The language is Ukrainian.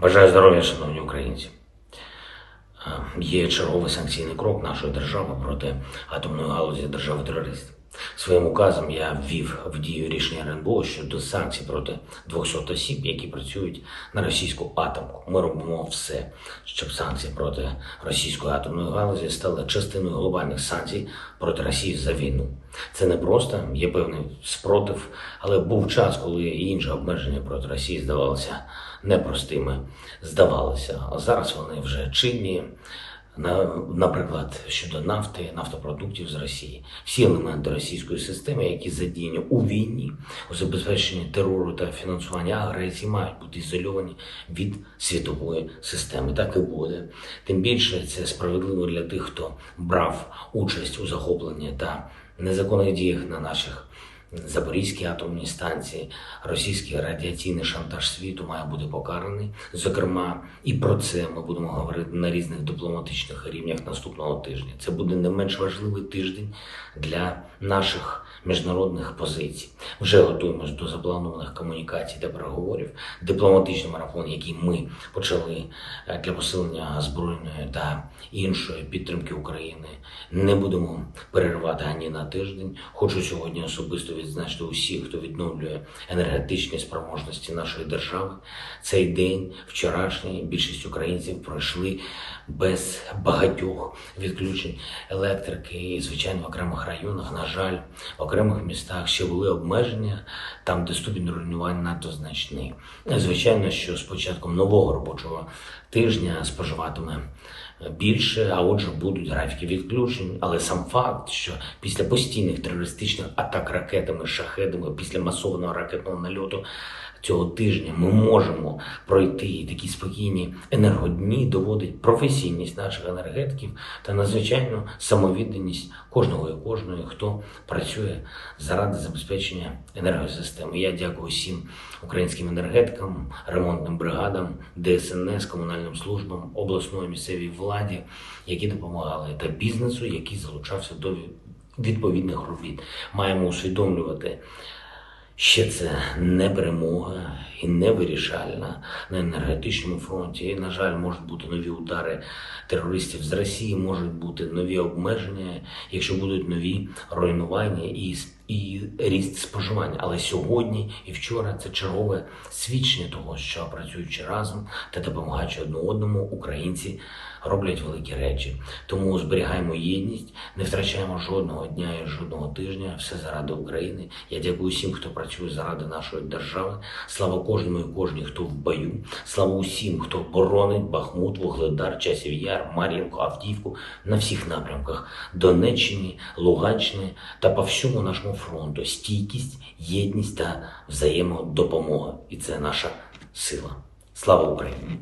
Бажаю здоров'я, шановні українці. Е, Є черговий санкційний крок нашої держави проти атомної галузі держави-терористів. Своїм указом я ввів в дію рішення РНБО щодо санкцій проти 200 осіб, які працюють на російську атомку. Ми робимо все, щоб санкції проти російської атомної галузі стали частиною глобальних санкцій проти Росії за війну. Це не просто є певний спротив, але був час, коли і інші обмеження проти Росії здавалися непростими. Здавалося, а зараз вони вже чинні. На, наприклад, щодо нафти, нафтопродуктів з Росії, всі елементи російської системи, які задіяні у війні, у забезпеченні терору та фінансуванні агресії, мають бути ізольовані від світової системи. Так і буде. Тим більше це справедливо для тих, хто брав участь у захопленні та незаконних діях на наших Запорізькій атомній станції, російський радіаційний шантаж світу має бути покараний. Зокрема, і про це ми будемо говорити на різних дипломатичних рівнях наступного тижня. Це буде не менш важливий тиждень для наших міжнародних позицій. Вже готуємось до запланованих комунікацій та переговорів. Дипломатичний марафон, який ми почали е, для посилення збройної та іншої підтримки України, не будемо переривати ані на тиждень. Хочу сьогодні особисто відзначити усіх, хто відновлює енергетичні спроможності нашої держави. Цей день, вчорашній, більшість українців пройшли без багатьох відключень електрики. І, звичайно, в окремих районах, на жаль, в окремих містах ще були обмеження там, де ступінь руйнувань надто значний. Звичайно, що з початком нового робочого тижня споживатиме більше, а отже, будуть графіки відключень. Але сам факт, що після постійних терористичних атак ракетами, шахедами, після масованого ракетного нальоту цього тижня ми можемо пройти такі спокійні енергодні, доводить професійність наших енергетиків та надзвичайну самовідданість кожного і кожної, хто працює заради забезпечення енергосистеми. Я дякую всім українським енергетикам, ремонтним бригадам, ДСНС, комунальним службам, обласної місцевій владі, які допомагали, та бізнесу, який залучався до відповідних робіт. Маємо усвідомлювати. Ще це не перемога і не вирішальна на енергетичному фронті. І, на жаль, можуть бути нові удари терористів з Росії, можуть бути нові обмеження, якщо будуть нові руйнування і, і ріст споживання. Але сьогодні і вчора це чергове свідчення того, що працюючи разом та допомагаючи одне одному, українці роблять великі речі. Тому зберігаємо єдність, не втрачаємо жодного дня і жодного тижня. Все заради України. Я дякую всім, хто працює заради нашої держави. Слава кожному і кожній, хто в бою. Слава усім, хто боронить Бахмут, Вугледар, Часів Яр, Мар'їнку, Авдіївку на всіх напрямках Донеччині, Луганщини та по всьому нашому фронту. Стійкість, єдність та взаємодопомога. І це наша сила. Слава Україні!